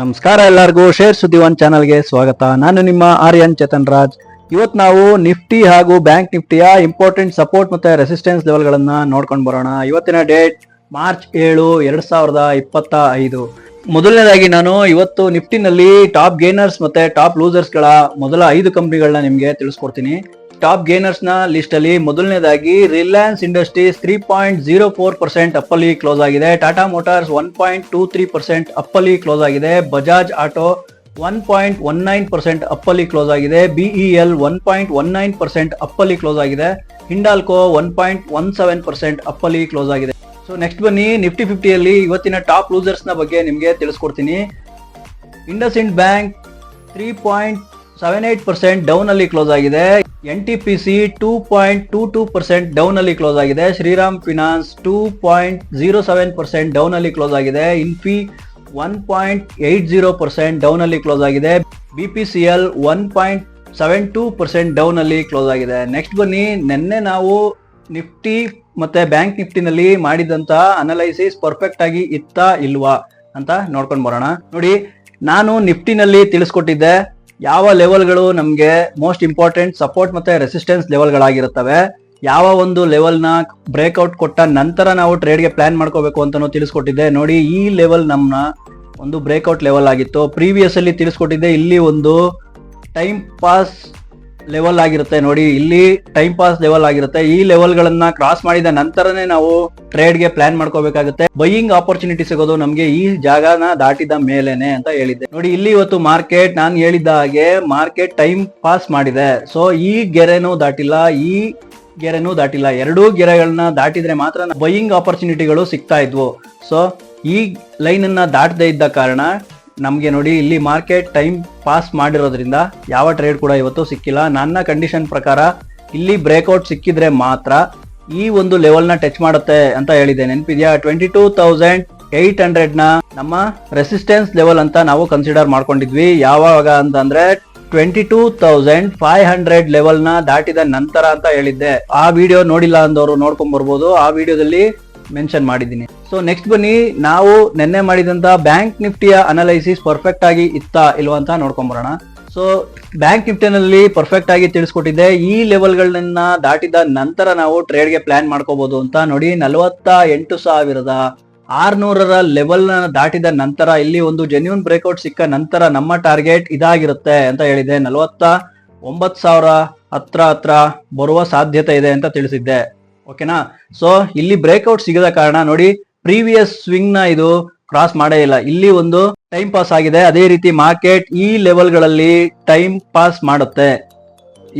ನಮಸ್ಕಾರ ಎಲ್ಲರಿಗೂ. ಶೇರ್ ಸುದ್ದಿ ಒನ್ ಚಾನಲ್ಗೆ ಸ್ವಾಗತ. ನಾನು ನಿಮ್ಮ ಆರ್ಯನ್ ಚೇತನ್ ರಾಜ್ ಇವತ್ತು ನಾವು ನಿಫ್ಟಿ ಹಾಗೂ ಬ್ಯಾಂಕ್ ನಿಫ್ಟಿಯ ಇಂಪಾರ್ಟೆಂಟ್ ಸಪೋರ್ಟ್ ಮತ್ತೆ ರೆಸಿಸ್ಟೆನ್ಸ್ ಲೆವೆಲ್ಗಳನ್ನ ನೋಡ್ಕೊಂಡು ಬರೋಣ. ಇವತ್ತಿನ ಡೇಟ್ ಮಾರ್ಚ್ ಏಳು, ಎರಡ್ ಸಾವಿರದ ಇಪ್ಪತ್ತ ಐದು. ಮೊದಲನೇದಾಗಿ ನಾನು ಇವತ್ತು ನಿಫ್ಟಿನಲ್ಲಿ ಟಾಪ್ ಗೇನರ್ಸ್ ಮತ್ತೆ ಟಾಪ್ ಲೂಸರ್ಸ್ಗಳ ಮೊದಲ ಐದು ಕಂಪ್ನಿಗಳನ್ನ ನಿಮಗೆ ತಿಳಿಸ್ಕೊಡ್ತೀನಿ. ಟಾಪ್ ಗೇನರ್ಸ್ನ ಲಿಸ್ಟ್ ಅಲ್ಲಿ ಮೊದಲನೇದಾಗಿ Reliance Industries three point zero four percent ಅಪ್ಪಲ್ಲಿ close ಆಗಿದೆ. Tata Motors one point two three percent ಅಪ್ಪಲ್ಲಿ close ಆಗಿದೆ. Bajaj Auto one point one nine percent ಅಪ್ಪಲ್ಲಿ close ಆಗಿದೆ. BEL one point one nine percent ಅಪ್ಪಲ್ಲಿ close ಆಗಿದೆ. Hindalco one point one seven percent ಅಪ್ಪಲ್ಲಿ close ಆಗಿದೆ. So next ಬನ್ನಿ, Nifty ಫಿಫ್ಟಿಯಲ್ಲಿ ಇವತ್ತಿನ top ಲೂಸರ್ಸ್ನ ಬಗ್ಗೆ ನಿಮಗೆ ತಿಳಿಸ್ಕೊಡ್ತೀನಿ. IndusInd Bank three point seven eight percent down ಅಲ್ಲಿ ಕ್ಲೋಸ್ ಆಗಿದೆ. N T P C two point two two percent down ಅಲ್ಲಿ ಕ್ಲೋಸ್ ಆಗಿದೆ. Shriram Finance two point zero seven percent down ಅಲ್ಲಿ ಕ್ಲೋಸ್ ಆಗಿದೆ. Infy one point eight zero percent down ಅಲ್ಲಿ close ಆಗಿದೆ. B P C L one point seven two percent down ಅಲ್ಲಿ close ಆಗಿದೆ. Next ಬನ್ನಿ, ನಿನ್ನೆ ನಾವು ನಿಫ್ಟಿ ಮತ್ತೆ ಬ್ಯಾಂಕ್ ನಿಫ್ಟಿನಲ್ಲಿ ಮಾಡಿದಂತ ಅನಲೈಸಿಸ್ ಪರ್ಫೆಕ್ಟ್ ಆಗಿ ಇತ್ತ ಇಲ್ವಾ ಅಂತ ನೋಡ್ಕೊಂಡು ಬರೋಣ. ನೋಡಿ, ನಾನು ನಿಫ್ಟಿನಲ್ಲಿ ತಿಳಿಸ್ಕೊಟ್ಟಿದ್ದೆ. ಯಾವ ಲೆವೆಲ್ಗಳು ನಮಗೆ ಮೋಸ್ಟ್ ಇಂಪಾರ್ಟೆಂಟ್ ಸಪೋರ್ಟ್ ಮತ್ತೆ ರೆಸಿಸ್ಟೆನ್ಸ್ ಲೆವೆಲ್ಗಳಾಗಿರುತ್ತವೆ ಯಾವ ಒಂದು ಲೆವೆಲ್ನ ಬ್ರೇಕ್ಔಟ್ ಕೊಟ್ಟ ನಂತರ ನಾವು ಟ್ರೇಡ್ಗೆ ಪ್ಲಾನ್ ಮಾಡ್ಕೋಬೇಕು ಅಂತಲೂ ತಿಳಿಸ್ಕೊಟ್ಟಿದ್ದೆ. ನೋಡಿ, ಈ ಲೆವೆಲ್ ನಮ್ಮನ್ನ ಒಂದು ಬ್ರೇಕ್ಔಟ್ ಲೆವೆಲ್ ಆಗಿತ್ತು. ಪ್ರೀವಿಯಸ್ ಅಲ್ಲಿ ತಿಳಿಸ್ಕೊಟ್ಟಿದ್ದೆ, ಇಲ್ಲಿ ಒಂದು ಟೈಮ್ ಪಾಸ್ ಲೆವೆಲ್ ಆಗಿರುತ್ತೆ ನೋಡಿ, ಇಲ್ಲಿ ಟೈಮ್ ಪಾಸ್ ಲೆವೆಲ್ ಆಗಿರುತ್ತೆ. ಈ ಲೆವೆಲ್ಗಳನ್ನ ಕ್ರಾಸ್ ಮಾಡಿದ ನಂತರನೇ ನಾವು ಟ್ರೇಡ್ಗೆ ಪ್ಲಾನ್ ಮಾಡ್ಕೋಬೇಕಾಗುತ್ತೆ. ಬೈಯಿಂಗ್ ಆಪರ್ಚುನಿಟಿ ಸಿಗೋದು ನಮಗೆ ಈ ಜಾಗನ ದಾಟಿದ ಮೇಲೇನೆ ಅಂತ ಹೇಳಿದ್ದೆ. ನೋಡಿ, ಇಲ್ಲಿ ಇವತ್ತು ಮಾರ್ಕೆಟ್ ನಾನು ಹೇಳಿದ ಹಾಗೆ ಮಾರ್ಕೆಟ್ ಟೈಮ್ ಪಾಸ್ ಮಾಡಿದೆ. ಸೊ ಈ ಗೆರೆನೂ ದಾಟಿಲ್ಲ, ಈ ಗೆರೆನೂ ದಾಟಿಲ್ಲ. ಎರಡೂ ಗೆರೆಗಳನ್ನ ದಾಟಿದ್ರೆ ಮಾತ್ರ ಬೈಯಿಂಗ್ ಆಪರ್ಚುನಿಟಿಗಳು ಸಿಗ್ತಾ ಇದ್ವು. ಸೊ ಈ ಲೈನ್ ಅನ್ನ ದಾಟದೇ ಇದ್ದ ಕಾರಣ ನಮಗೆ ನೋಡಿ ಇಲ್ಲಿ ಮಾರ್ಕೆಟ್ ಟೈಮ್ ಪಾಸ್ ಮಾಡಿರೋದ್ರಿಂದ ಯಾವ ಟ್ರೇಡ್ ಕೂಡ ಇವತ್ತು ಸಿಕ್ಕಿಲ್ಲ. ನನ್ನ ಕಂಡೀಷನ್ ಪ್ರಕಾರ ಇಲ್ಲಿ ಬ್ರೇಕ್ಔಟ್ ಸಿಕ್ಕಿದ್ರೆ ಮಾತ್ರ ಈ ಒಂದು ಲೆವೆಲ್ನ ಟಚ್ ಮಾಡುತ್ತೆ ಅಂತ ಹೇಳಿದೆ. ನೆನಪಿದ್ಯಾ? ಟ್ವೆಂಟಿ ಟೂ ತೌಸಂಡ್ ಏಟ್ ಹಂಡ್ರೆಡ್ನ ನಮ್ಮ ರೆಸಿಸ್ಟೆನ್ಸ್ ಲೆವೆಲ್ ಅಂತ ನಾವು ಕನ್ಸಿಡರ್ ಮಾಡ್ಕೊಂಡಿದ್ವಿ. ಯಾವಾಗ ಅಂತಂದ್ರೆ twenty two thousand five hundred ಲೆವೆಲ್ನ ದಾಟಿದ ನಂತರ ಅಂತ ಹೇಳಿದ್ದೆ. ಆ ವಿಡಿಯೋ ನೋಡಿಲ್ಲ ಅಂದವರು ನೋಡ್ಕೊಂಡ್ ಬರ್ಬೋದು. ಆ ವಿಡಿಯೋದಲ್ಲಿ ಮೆನ್ಷನ್ ಮಾಡಿದ್ದೀನಿ. ಸೊ ನೆಕ್ಸ್ಟ್ ಬನ್ನಿ. ನಾವು ನಿನ್ನೆ ಮಾಡಿದಂತ ಬ್ಯಾಂಕ್ ನಿಫ್ಟಿಯ ಅನಲೈಸಿಸ್ ಪರ್ಫೆಕ್ಟ್ ಆಗಿ ಇತ್ತ ಇಲ್ವಾ ಅಂತ ನೋಡ್ಕೊಂಬರೋಣ. ಸೊ ಬ್ಯಾಂಕ್ ನಿಫ್ಟಿನಲ್ಲಿ ಪರ್ಫೆಕ್ಟ್ ಆಗಿ ತಿಳಿಸ್ಕೊಟ್ಟಿದ್ದೆ. ಈ ಲೆವೆಲ್ಗಳನ್ನ ದಾಟಿದ ನಂತರ ನಾವು ಟ್ರೇಡ್ಗೆ ಪ್ಲಾನ್ ಮಾಡ್ಕೋಬಹುದು ಅಂತ ನೋಡಿ ನಲವತ್ತ ಎಂಟು ಸಾವಿರದ ಆರ್ನೂರರ ಲೆವೆಲ್ ದಾಟಿದ ನಂತರ, ಇಲ್ಲಿ ಒಂದು ಜೆನ್ಯೂನ್ ಬ್ರೇಕ್ಔಟ್ ಸಿಕ್ಕ ನಂತರ ನಮ್ಮ ಟಾರ್ಗೆಟ್ ಇದಾಗಿರುತ್ತೆ ಅಂತ ಹೇಳಿದೆ ನಲವತ್ತ ಒಂಬತ್ ಸಾವಿರ ಹತ್ರ ಹತ್ರ ಬರುವ ಸಾಧ್ಯತೆ ಇದೆ ಅಂತ ತಿಳಿಸಿದ್ದೆ. ಓಕೆನಾ ಸೊ ಇಲ್ಲಿ ಬ್ರೇಕ್ಔಟ್ ಸಿಗದ ಕಾರಣ ನೋಡಿ ಪ್ರೀವಿಯಸ್ ಸ್ವಿಂಗ್ನ ಇದು ಕ್ರಾಸ್ ಮಾಡೇ ಇಲ್ಲ. ಇಲ್ಲಿ ಒಂದು ಟೈಮ್ ಪಾಸ್ ಆಗಿದೆ. ಅದೇ ರೀತಿ ಮಾರ್ಕೆಟ್ ಈ ಲೆವೆಲ್ಗಳಲ್ಲಿ ಟೈಮ್ ಪಾಸ್ ಮಾಡುತ್ತೆ.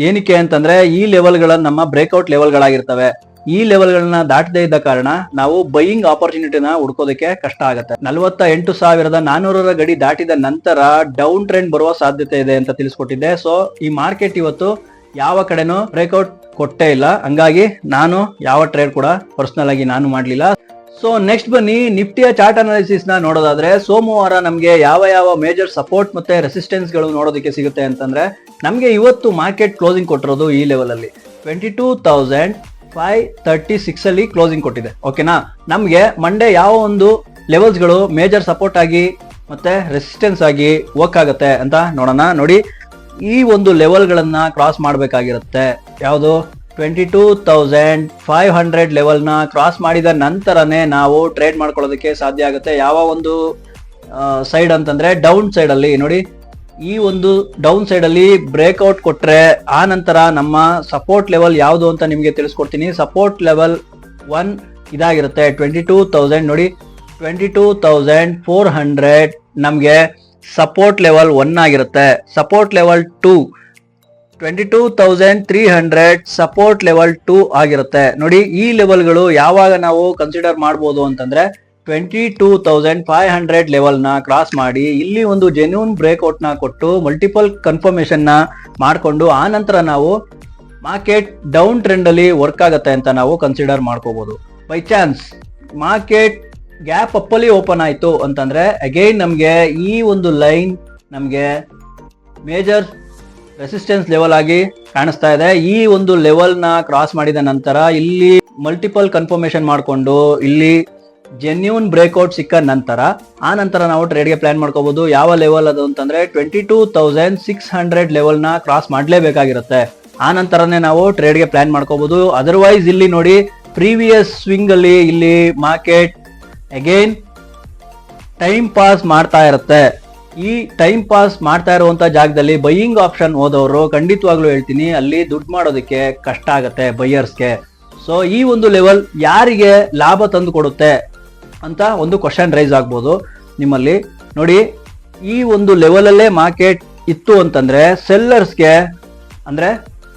ಏನಕ್ಕೆ ಅಂತಂದ್ರೆ ಈ ಲೆವೆಲ್ಗಳ ನಮ್ಮ ಬ್ರೇಕ್ಔಟ್ ಲೆವೆಲ್ಗಳಾಗಿರ್ತವೆ. ಈ ಲೆವೆಲ್ಗಳನ್ನ ದಾಟದೇ ಇದ್ದ ಕಾರಣ ನಾವು ಬೈಯಿಂಗ್ ಆಪರ್ಚುನಿಟಿನ ಹುಡ್ಕೋದಕ್ಕೆ ಕಷ್ಟ ಆಗುತ್ತೆ. ನಲವತ್ತ ಎಂಟು ಸಾವಿರದ ನಾನೂರರ ಗಡಿ ದಾಟಿದ ನಂತರ ಡೌನ್ ಟ್ರೆಂಡ್ ಬರುವ ಸಾಧ್ಯತೆ ಇದೆ ಅಂತ ತಿಳಿಸ್ಕೊಟ್ಟಿದ್ದೆ. ಸೊ, ಈ ಮಾರ್ಕೆಟ್ ಇವತ್ತು ಯಾವ ಕಡೆನೂ ಬ್ರೇಕ್ಔಟ್ ಕೊಟ್ಟೇ ಇಲ್ಲ. ಹಂಗಾಗಿ ನಾನು ಯಾವ ಟ್ರೇಡ್ ಕೂಡ ಪರ್ಸನಲ್ ಆಗಿ ನಾನು ಮಾಡ್ಲಿಲ್ಲ. ಸೊ ನೆಕ್ಸ್ಟ್ ಬನ್ನಿ ನಿಫ್ಟಿಯ ಚಾರ್ಟ್ ಅನಾಲಿಸಿಸ್ನ ನೋಡೋದಾದ್ರೆ, ಸೋಮವಾರ ನಮಗೆ ಯಾವ ಯಾವ ಮೇಜರ್ ಸಪೋರ್ಟ್ ಮತ್ತೆ ರೆಸಿಸ್ಟೆನ್ಸ್ಗಳು ನೋಡೋದಕ್ಕೆ ಸಿಗುತ್ತೆ ಅಂತಂದ್ರೆ, ನಮಗೆ ಇವತ್ತು ಮಾರ್ಕೆಟ್ ಕ್ಲೋಸಿಂಗ್ ಕೊಟ್ಟಿರೋದು ಈ ಲೆವೆಲ್ ಅಲ್ಲಿ. Twenty two thousand five thirty six ಅಲ್ಲಿ ಕ್ಲೋಸಿಂಗ್ ಕೊಟ್ಟಿದೆ ಓಕೆನಾ ನಮಗೆ ಮಂಡೇ ಯಾವ ಒಂದು ಲೆವೆಲ್ಸ್ಗಳು ಮೇಜರ್ ಸಪೋರ್ಟ್ ಆಗಿ ಮತ್ತೆ ರೆಸಿಸ್ಟೆನ್ಸ್ ಆಗಿ ವರ್ಕ್ ಆಗುತ್ತೆ ಅಂತ ನೋಡೋಣ. ನೋಡಿ, ಈ ಒಂದು ಲೆವೆಲ್ಗಳನ್ನ ಕ್ರಾಸ್ ಮಾಡಬೇಕಾಗಿರುತ್ತೆ. ಯಾವುದು? Twenty two thousand five hundred ಲೆವೆಲ್ನ cross ಮಾಡಿದ ನಂತರನೇ ನಾವು ಟ್ರೇಡ್ ಮಾಡ್ಕೊಳ್ಳೋದಕ್ಕೆ ಸಾಧ್ಯ ಆಗುತ್ತೆ. ಯಾವ ಒಂದು ಸೈಡ್ ಅಂತಂದ್ರೆ ಡೌನ್ ಸೈಡ್ ಅಲ್ಲಿ, ನೋಡಿ, ಈ ಒಂದು ಡೌನ್ ಸೈಡ್ ಅಲ್ಲಿ ಬ್ರೇಕ್ಔಟ್ ಕೊಟ್ಟರೆ ಆ ನಂತರ ನಮ್ಮ ಸಪೋರ್ಟ್ ಲೆವೆಲ್ ಯಾವುದು ಅಂತ ನಿಮಗೆ ತಿಳಿಸ್ಕೊಡ್ತೀನಿ. ಸಪೋರ್ಟ್ ಲೆವೆಲ್ ಒನ್ ಇದಾಗಿರುತ್ತೆ ಟ್ವೆಂಟಿ ಟೂ ತೌಸಂಡ್ ನೋಡಿ twenty two thousand four hundred ನಮಗೆ ಸಪೋರ್ಟ್ ಲೆವೆಲ್ ಒನ್ ಆಗಿರುತ್ತೆ. Support level two twenty two thousand three hundred support level two ಆಗಿರುತ್ತೆ. ನೋಡಿ, ಈ ಲೆವೆಲ್ಗಳು ಯಾವಾಗ ನಾವು ಕನ್ಸಿಡರ್ ಮಾಡ್ಬೋದು ಅಂತಂದ್ರೆ twenty two thousand five hundred ಲೆವೆಲ್ನ cross ಮಾಡಿ ಇಲ್ಲಿ ಒಂದು ಜೆನ್ಯೂನ್ ಬ್ರೇಕ್ಔಟ್ನ ಕೊಟ್ಟು ಮಲ್ಟಿಪಲ್ ಕನ್ಫರ್ಮೇಶನ್ನ ಮಾಡಿಕೊಂಡು ಆ ನಂತರ ನಾವು ಮಾರ್ಕೆಟ್ ಡೌನ್ ಟ್ರೆಂಡ್ ಅಲ್ಲಿ ವರ್ಕ್ ಆಗುತ್ತೆ ಅಂತ ನಾವು ಕನ್ಸಿಡರ್ ಮಾಡ್ಕೋಬಹುದು ಬೈ ಚಾನ್ಸ್ ಮಾರ್ಕೆಟ್ ಗ್ಯಾಪ್ ಅಪ್ಪಲ್ಲಿ ಓಪನ್ ಆಯ್ತು ಅಂತಂದ್ರೆ ಅಗೈನ್ ನಮಗೆ ಈ ಒಂದು ಲೈನ್ ನಮಗೆ ಮೇಜರ್ ರೆಸಿಸ್ಟೆನ್ಸ್ ಲೆವೆಲ್ ಆಗಿ ಕಾಣಿಸ್ತಾ ಇದೆ. ಈ ಒಂದು ಲೆವೆಲ್ನ ಕ್ರಾಸ್ ಮಾಡಿದ ನಂತರ ಇಲ್ಲಿ ಮಲ್ಟಿಪಲ್ ಕನ್ಫರ್ಮೇಶನ್ ಮಾಡಿಕೊಂಡು ಇಲ್ಲಿ ಜೆನ್ಯೂನ್ ಬ್ರೇಕ್ಔಟ್ ಸಿಕ್ಕ ನಂತರ ಆ ನಂತರ ನಾವು ಟ್ರೇಡ್ಗೆ ಪ್ಲಾನ್ ಮಾಡ್ಕೋಬಹುದು ಯಾವ ಲೆವೆಲ್ ಅದು ಅಂತಂದ್ರೆ twenty two thousand six hundred ಲೆವೆಲ್ನ cross ಮಾಡಲೇಬೇಕಾಗಿರುತ್ತೆ. ಆ ನಂತರನೇ ನಾವು ಟ್ರೇಡ್ಗೆ ಪ್ಲಾನ್ ಮಾಡ್ಕೋಬಹುದು ಅದರ್ವೈಸ್ ಇಲ್ಲಿ ನೋಡಿ ಪ್ರೀವಿಯಸ್ ಸ್ವಿಂಗ್ ಅಲ್ಲಿ ಇಲ್ಲಿ ಮಾರ್ಕೆಟ್ ಅಗೈನ್ ಟೈಮ್ ಪಾಸ್ ಮಾಡ್ತಾ ಇರುತ್ತೆ. ಈ ಟೈಮ್ ಪಾಸ್ ಮಾಡ್ತಾ ಇರುವಂತ ಜಾಗದಲ್ಲಿ ಬೈಯಿಂಗ್ ಆಪ್ಷನ್ ಹೋದವರು ಖಂಡಿತವಾಗ್ಲೂ ಹೇಳ್ತೀನಿ, ಅಲ್ಲಿ ದುಡ್ಡು ಮಾಡೋದಕ್ಕೆ ಕಷ್ಟ ಆಗುತ್ತೆ ಬೈಯರ್ಸ್ಗೆ ಸೊ ಈ ಒಂದು ಲೆವೆಲ್ ಯಾರಿಗೆ ಲಾಭ ತಂದು ಕೊಡುತ್ತೆ ಅಂತ ಒಂದು ಕ್ವಶನ್ ರೈಸ್ ಆಗ್ಬೋದು ನಿಮ್ಮಲ್ಲಿ. ನೋಡಿ, ಈ ಒಂದು ಲೆವೆಲಲ್ಲೇ ಮಾರ್ಕೆಟ್ ಇತ್ತು ಅಂತಂದ್ರೆ ಸೆಲ್ಲರ್ಸ್ಗೆ ಅಂದ್ರೆ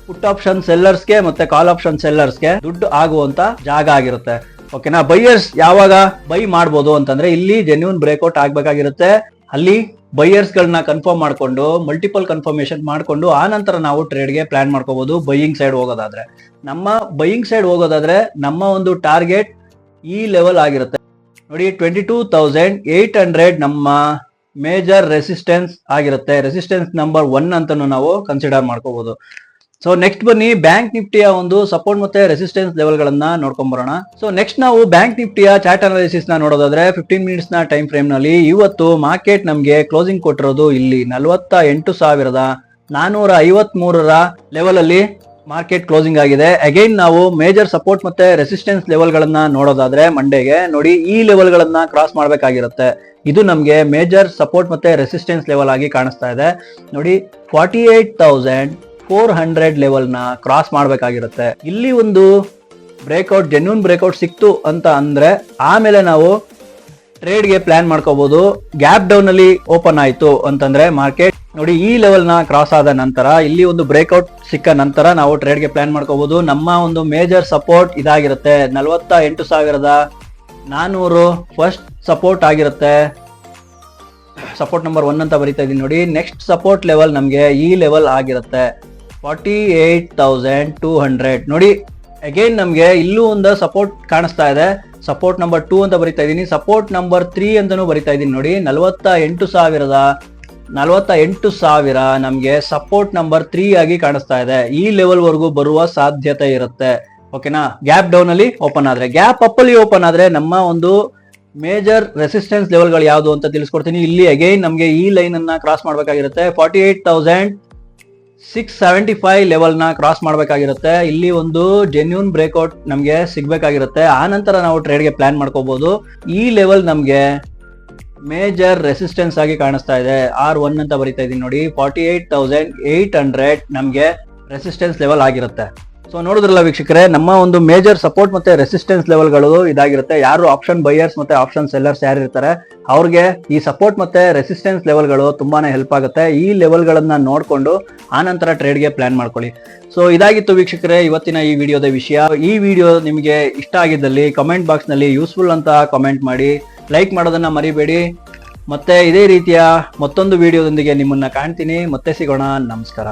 ಪುಟ್ ಆಪ್ಷನ್ ಸೆಲ್ಲರ್ಸ್ಗೆ ಮತ್ತೆ ಕಾಲ್ ಆಪ್ಷನ್ ಸೆಲ್ಲರ್ಸ್ಗೆ ದುಡ್ಡು ಆಗುವಂತ ಜಾಗ ಆಗಿರುತ್ತೆ. ಓಕೆನಾ ಬೈಯರ್ಸ್ ಯಾವಾಗ ಬೈ ಮಾಡ್ಬೋದು ಅಂತಂದ್ರೆ ಇಲ್ಲಿ ಜೆನ್ಯೂನ್ ಬ್ರೇಕ್ಔಟ್ ಆಗ್ಬೇಕಾಗಿರುತ್ತೆ. ಅಲ್ಲಿ ಬೈಯರ್ಸ್ ಗಳನ್ನ ಕನ್ಫರ್ಮ್ ಮಾಡ್ಕೊಂಡು ಮಲ್ಟಿಪಲ್ ಕನ್ಫರ್ಮೇಶನ್ ಮಾಡ್ಕೊಂಡು, ಆ ನಂತರ ನಾವು ಟ್ರೇಡ್ಗೆ ಪ್ಲಾನ್ ಮಾಡ್ಕೋಬಹುದು ಬೈಯಿಂಗ್ ಸೈಡ್ ಹೋಗೋದಾದ್ರೆ. ನಮ್ಮ ಬೈಯಿಂಗ್ ಸೈಡ್ ಹೋಗೋದಾದ್ರೆ ನಮ್ಮ ಒಂದು ಟಾರ್ಗೆಟ್ ಈ ಲೆವೆಲ್ ಆಗಿರುತ್ತೆ. ನೋಡಿ twenty two thousand eight hundred ನಮ್ಮ ಮೇಜರ್ ರೆಸಿಸ್ಟೆನ್ಸ್ ಆಗಿರುತ್ತೆ. ರೆಸಿಸ್ಟೆನ್ಸ್ ನಂಬರ್ ಒನ್ ಅಂತ ನಾವು ಕನ್ಸಿಡರ್ ಮಾಡ್ಕೋಬಹುದು ಸೊ ನೆಕ್ಸ್ಟ್ ಬನ್ನಿ ಬ್ಯಾಂಕ್ ನಿಫ್ಟಿಯ ಒಂದು ಸಪೋರ್ಟ್ ಮತ್ತೆ ರೆಸಿಸ್ಟೆನ್ಸ್ ಲೆವೆಲ್ ಗಳನ್ನ ನೋಡ್ಕೊಂಡ್ ಬರೋಣ ಸೊ ನೆಕ್ಸ್ಟ್ ನಾವು ಬ್ಯಾಂಕ್ ನಿಫ್ಟಿಯ ಚಾರ್ಟ್ ಅನಾಲಿಸಿಸ್ನ ನೋಡೋದಾದ್ರೆ ಫಿಫ್ಟೀನ್ ಮಿನಿಟ್ಸ್ನ ಟೈಮ್ ಫ್ರೇಮ್ನಲ್ಲಿ ಇವತ್ತು ಮಾರ್ಕೆಟ್ ನಮಗೆ ಕ್ಲೋಸಿಂಗ್ ಕೊಟ್ಟಿರೋದು ಇಲ್ಲಿ ನಲವತ್ತ ಎಂಟು ಸಾವಿರದ ನಾನೂರ ಐವತ್ ಮೂರರ ಲೆವೆಲ್ ಅಲ್ಲಿ ಮಾರ್ಕೆಟ್ ಕ್ಲೋಸಿಂಗ್ ಆಗಿದೆ. ಅಗೈನ್ ನಾವು ಮೇಜರ್ ಸಪೋರ್ಟ್ ಮತ್ತೆ ರೆಸಿಸ್ಟೆನ್ಸ್ ಲೆವೆಲ್ ಗಳನ್ನ ನೋಡೋದಾದ್ರೆ ಮಂಡೇಗೆ ನೋಡಿ ಈ ಲೆವೆಲ್ ಗಳನ್ನ ಕ್ರಾಸ್ ಮಾಡಬೇಕಾಗಿರುತ್ತೆ. ಇದು ನಮಗೆ ಮೇಜರ್ ಸಪೋರ್ಟ್ ಮತ್ತೆ ರೆಸಿಸ್ಟೆನ್ಸ್ ಲೆವೆಲ್ ಆಗಿ ಕಾಣಿಸ್ತಾ ಇದೆ. ನೋಡಿ forty eight thousand four hundred ಲೆವೆಲ್ನ cross ಮಾಡಬೇಕಾಗಿರುತ್ತೆ. ಇಲ್ಲಿ ಒಂದು ಬ್ರೇಕ್ಔಟ್ ಜೆನ್ಯೂನ್ ಬ್ರೇಕ್ಔಟ್ ಸಿಕ್ತು ಅಂತ ಅಂದ್ರೆ ಆಮೇಲೆ ನಾವು ಟ್ರೇಡ್ಗೆ ಪ್ಲಾನ್ ಮಾಡ್ಕೋಬಹುದು ಗ್ಯಾಪ್ ಡೌನ್ ಅಲ್ಲಿ ಓಪನ್ ಆಯಿತು ಅಂತಂದ್ರೆ ಮಾರ್ಕೆಟ್ ನೋಡಿ ಈ ಲೆವೆಲ್ನ ಕ್ರಾಸ್ ಆದ ನಂತರ ಇಲ್ಲಿ ಒಂದು ಬ್ರೇಕ್ಔಟ್ ಸಿಕ್ಕ ನಂತರ ನಾವು ಟ್ರೇಡ್ಗೆ ಪ್ಲಾನ್ ಮಾಡ್ಕೋಬಹುದು ನಮ್ಮ ಒಂದು ಮೇಜರ್ ಸಪೋರ್ಟ್ ಇದಾಗಿರುತ್ತೆ. ನಲವತ್ತ ಎಂಟು ಸಾವಿರದ ನಾನ್ನೂರು ಫಸ್ಟ್ ಸಪೋರ್ಟ್ ಆಗಿರುತ್ತೆ. ಸಪೋರ್ಟ್ ನಂಬರ್ ಒನ್ ಅಂತ ಬರೀತಾ ಇದೀನಿ ನೋಡಿ. ನೆಕ್ಸ್ಟ್ ಸಪೋರ್ಟ್ ಲೆವೆಲ್ ನಮಗೆ ಈ ಲೆವೆಲ್ ಆಗಿರುತ್ತೆ. Forty eight thousand two hundred ನೋಡಿ ಅಗೇನ್ ನಮಗೆ ಇಲ್ಲೂ ಒಂದು ಸಪೋರ್ಟ್ ಕಾಣಿಸ್ತಾ ಇದೆ. ಸಪೋರ್ಟ್ ನಂಬರ್ ಟೂ ಅಂತ ಬರಿತಾ ಇದ್ದೀನಿ ಸಪೋರ್ಟ್ ನಂಬರ್ ತ್ರೀ ಅಂತಲೂ ಬರಿತಾ ಇದ್ದೀನಿ ನೋಡಿ ನಲವತ್ತ ಎಂಟು ಸಾವಿರದ ನಲವತ್ತ ಎಂಟು ಸಾವಿರ ನಮಗೆ ಸಪೋರ್ಟ್ ನಂಬರ್ ತ್ರೀ ಆಗಿ ಕಾಣಿಸ್ತಾ ಇದೆ. ಈ ಲೆವೆಲ್ವರೆಗೂ ಬರುವ ಸಾಧ್ಯತೆ ಇರುತ್ತೆ. ಓಕೆನಾ ಗ್ಯಾಪ್ ಡೌನ್ ಅಲ್ಲಿ ಓಪನ್ ಆದ್ರೆ. ಗ್ಯಾಪ್ ಅಪ್ ಅಲ್ಲಿ ಓಪನ್ ಆದ್ರೆ ನಮ್ಮ ಒಂದು ಮೇಜರ್ ರೆಸಿಸ್ಟೆನ್ಸ್ ಲೆವೆಲ್ಗಳು ಯಾವುದು ಅಂತ ತಿಳಿಸ್ಕೊಡ್ತೀನಿ. ಇಲ್ಲಿ ಅಗೈನ್ ನಮಗೆ ಈ ಲೈನ್ ಅನ್ನ cross ಮಾಡಬೇಕಾಗಿರುತ್ತೆ. Forty eight thousand six seventy five ಲೆವೆಲ್ನ cross ಮಾಡಬೇಕಾಗಿರುತ್ತೆ. ಇಲ್ಲಿ ಒಂದು ಜೆನ್ಯೂನ್ ಬ್ರೇಕ್ಔಟ್ ನಮಗೆ ಸಿಗಬೇಕಾಗಿರುತ್ತೆ. ಆ ನಂತರ ನಾವು ಟ್ರೇಡ್ಗೆ ಪ್ಲಾನ್ ಮಾಡ್ಕೋಬಹುದು ಈ ಲೆವೆಲ್ ನಮಗೆ ಮೇಜರ್ ರೆಸಿಸ್ಟೆನ್ಸ್ ಆಗಿ ಕಾಣಿಸ್ತಾ ಇದೆ. ಆರ್ ಒನ್ ಅಂತ ಬರಿತಾ ಇದೀನಿ ನೋಡಿ. Forty eight thousand eight hundred ನಮಗೆ ರೆಸಿಸ್ಟೆನ್ಸ್ ಲೆವೆಲ್ ಆಗಿರುತ್ತೆ. ಸೊ ನೋಡಿದ್ರಲ್ಲ ವೀಕ್ಷಕರೇ, ನಮ್ಮ ಒಂದು ಮೇಜರ್ ಸಪೋರ್ಟ್ ಮತ್ತೆ ರೆಸಿಸ್ಟೆನ್ಸ್ ಲೆವೆಲ್ಗಳು ಇದಾಗಿರುತ್ತೆ. ಯಾರು ಆಪ್ಷನ್ ಬೈಯರ್ಸ್ ಮತ್ತೆ ಆಪ್ಷನ್ ಸೆಲ್ಲರ್ಸ್ ಯಾರು ಇರ್ತಾರೆ ಅವ್ರಿಗೆ ಈ ಸಪೋರ್ಟ್ ಮತ್ತೆ ರೆಸಿಸ್ಟೆನ್ಸ್ ಲೆವೆಲ್ಗಳು ತುಂಬಾನೇ ಹೆಲ್ಪ್ ಆಗುತ್ತೆ. ಈ ಲೆವೆಲ್ಗಳನ್ನ ನೋಡಿಕೊಂಡು ಆನಂತರ ಟ್ರೇಡ್ಗೆ ಪ್ಲಾನ್ ಮಾಡ್ಕೊಳ್ಳಿ. ಸೊ ಇದಾಗಿತ್ತು ವೀಕ್ಷಕರೇ, ಇವತ್ತಿನ ಈ ವಿಡಿಯೋದ ವಿಷಯ. ಈ ವಿಡಿಯೋ ನಿಮಗೆ ಇಷ್ಟ ಆಗಿದ್ದಲ್ಲಿ ಕಮೆಂಟ್ ಬಾಕ್ಸ್ನಲ್ಲಿ ಯೂಸ್ಫುಲ್ ಅಂತ ಕಮೆಂಟ್ ಮಾಡಿ ಲೈಕ್ ಮಾಡೋದನ್ನ ಮರಿಬೇಡಿ. ಮತ್ತೆ ಇದೇ ರೀತಿಯ ಮತ್ತೊಂದು ವಿಡಿಯೋದೊಂದಿಗೆ ನಿಮ್ಮನ್ನ ಕಾಣ್ತೀನಿ. ಮತ್ತೆ ಸಿಗೋಣ. ನಮಸ್ಕಾರ.